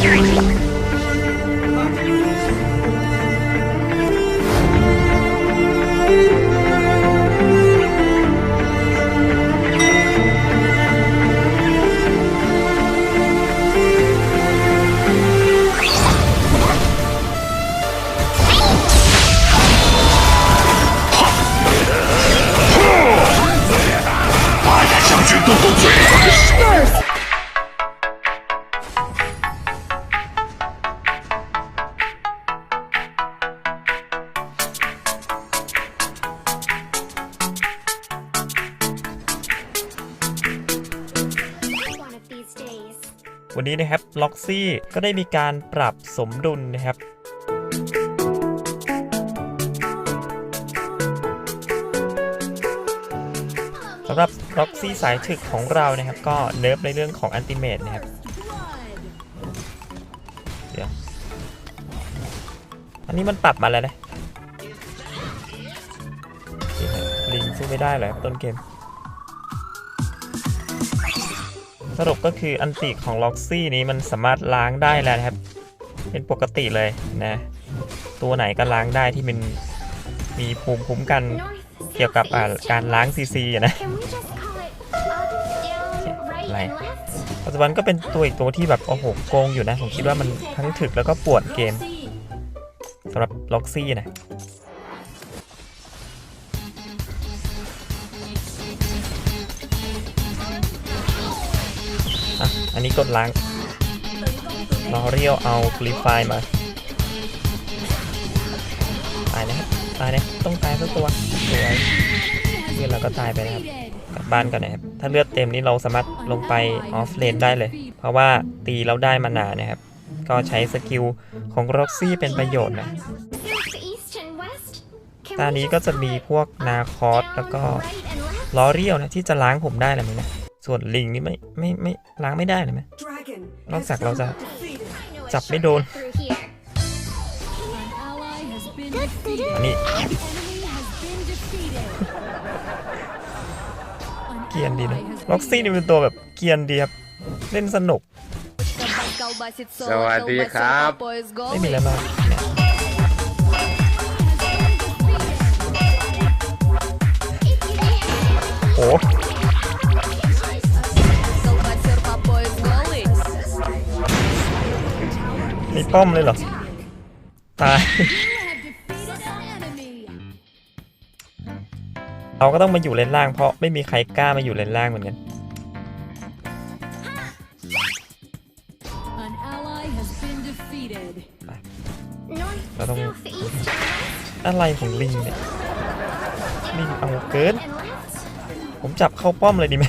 secret. วันนี้นะครับล็อกซี่ก็ได้มีการปรับสมดุลนะครับสำหรับล็อกซี่สายถึกของเรานะครับ ก็เนิร์ฟในเรื่องของอันติเมตนะครับเดี๋ยวอันนี้มันปรับมาแล้วนะลิงสู้ไม่ได้เลยครับต้นเกม สรุปก็คืออันติของล็อกซี่นี้มันสามารถล้างได้แล้วนะครับ เป็นปกติเลยนะ ตัวไหนก็ล้างได้ที่มันมีภูมิคุ้มกัน North, เกี่ยวกับ south, อ่า east, การ and ล้าง west. ซีซีนะ Can we just call it up, down, right, Like. and left? ปัจจุบันก็เป็นตัวอีกตัวที่แบบโอ้โหโกงอยู่นะ ผมคิดว่ามันทั้งถึกแล้วก็ปวดเกมสำหรับล็อกซี่นะ อันนี้กดล้างลอเรียลเอากริฟมาตายนะครับตายนะต้องตายสักตัวสวยเพื่อนเราก็ตายไปนะครับกลับบ้านกันนะครับ ถ้าเลือดเต็มนี่เราสามารถลงไปออฟเลนได้เลย เพราะว่าตีแล้วได้มานานะครับ ก็ใช้สกิลของร็อกซี่เป็นประโยชน์นะตา we นี้ก็จะมีพวกนาคอสแล้วก็ล้อเรียวนะที่จะล้างผมได้เลยมั้งนะ ส่วนลิงนี่ไม่ไม่ไม่ล้างไม่ได้เลยไหม Dragon นอกจากเราจะ defeated. I know a จับไม่โดน shortcut through here. ally has been defeated. อันนี้ Enemy has been defeated. เกรียนดีนะล็อกซี่นี่เป็นตัวแบบเกรียนดีครับ เล่นสนุก สวัสดีครับ ไม่มีแล้วมากเนี่ยโอ้ ป้อมเลยเหรอ ตาย เราก็ต้องมาอยู่เลนล่างเพราะไม่มีใครกล้ามาอยู่เลนล่างเหมือนกัน An ally has been defeated. North, I don't- south, east, and west? อะไรของลิงเนี่ย ลิงเอาเกิน And left? ผมจับเข้าป้อมเลยดีไหม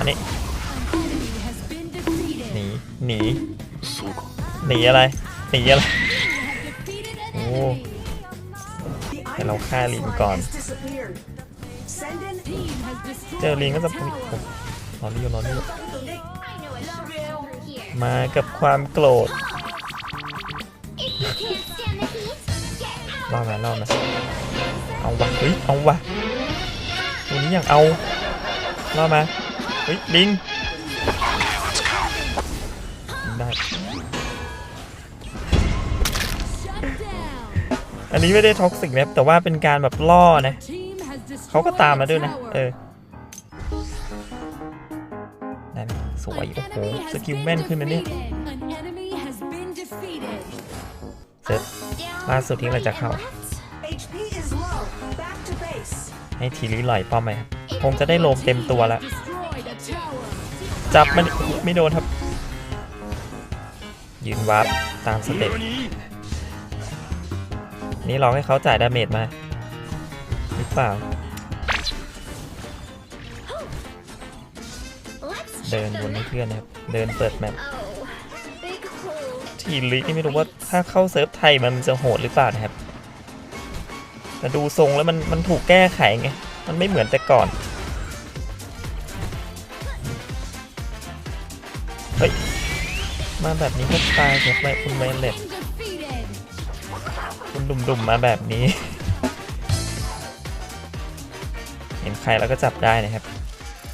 An enemy has been หนีหนีหนีอะไรหนีอะไร Defeated an Oh. enemy. The Hello, iron Kylie line gone. has disappeared. Send in Team has destroyed เจอลิงก็จะ a อุ๊ย tower. โอ้รอนี่รอนี่ I know a shortcut through here. มากับความโกรธ If you can't stand the heat, get รอ out. ดมารอดมาเอาวะเฮ้ยเอาวะตัวนี้ยังเอารอดมาเฮ้ยลิงยิง ได้ อันนี้ไม่ได้ท็อกซิกนะแต่ว่าเป็นการแบบล่อนะเขาก็ตามมาด้วยนะ เออได้ไหมสวย โอ้โห สกิลแม่นขึ้นนะเนี่ยเสร็จล่าสุดที่เราจะเข้า ให้ทีริลอยป้อมไหมครับคงจะได้โลมเต็มตัวแล้ว จับมันไม่โดนครับ ยืนวาร์ปตามสเต็ปนี่รองให้เขาจ่ายดาเมจมาหรือเปล่า เดินวนให้เพื่อนนะครับ เดินเปิดแมปทีลินี่ไม่รู้ว่าถ้าเข้าเซิร์ฟไทยมันจะโหดหรือเปล่านะครับ แต่ดูทรงแล้วมันมันถูกแก้ไขไง มันไม่เหมือนแต่ก่อน มาแบบนี้ก็ตายครับไปคุณเวเลตคุณดุ่มๆมาแบบนี้ เห็นใครแล้วก็จับได้นะครับ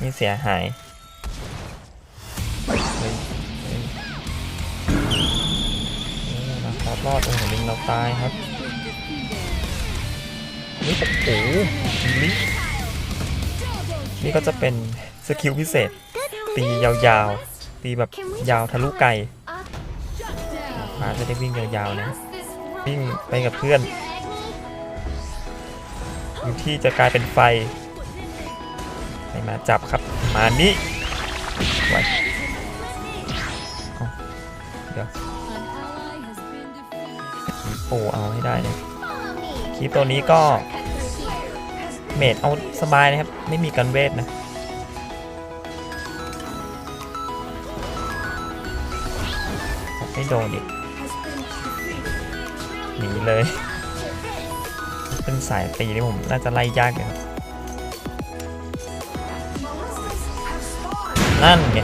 นี่เสียหายเฮ้ยเฮ้ยเออเราขอรอดโอ้โหลิงเราตายครับนี่โอ้โหลิงนี่ก็จะเป็นสกิลพิเศษ ตียาวๆ ตีแบบยาวทะลุไกล down. มาจะได้วิ่งยาวๆนะ across this วิ่ง world. ไปกับเพื่อน Drag me. พื้นที่จะกลายเป็นไฟให้มาจับครับมานี่ไว้เอาเดี๋ยว An ally has been defeated. โอ้เอาให้ได้เลย Follow me. คลิปตัวนี้ก็ Here. เมดเอาสบายนะครับ ไม่มีกันเวทนะไม่โดนอีก หนีเลย เป็นสายตีนี่ผมน่าจะไล่ยากเลยครับนั่นไง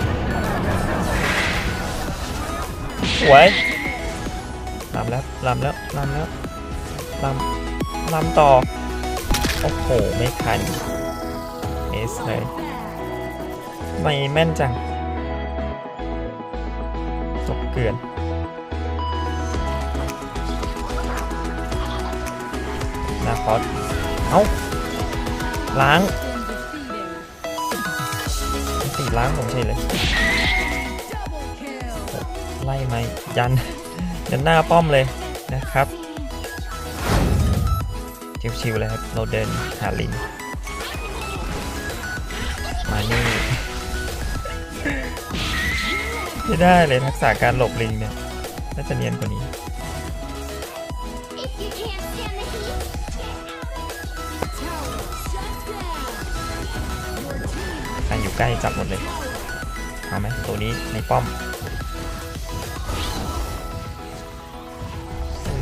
สวยลำแล้วลำแล้วลำแล้วลำลำต่อ โอ้โห ไม่ทันเอสเลยไม่แม่นจัง ตกเกลือน นาคอสเอ้า ล้างตีล้างผมใช่เลย ไล่ไหมยัน ยันหน้าป้อมเลยนะครับชิวๆเลยครับ เราเดินหาลิงมานี่ไม่ได้เลยทักษะการหลบลิงเนี่ย น่าจะเนียนกว่านี้ ใครอยู่ใกล้จับหมดเลย เอาไหมตัวนี้ในป้อม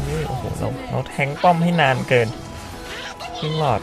เอ้โอ้โหเราเราแทงป้อมให้นานเกินครึ่งหลอด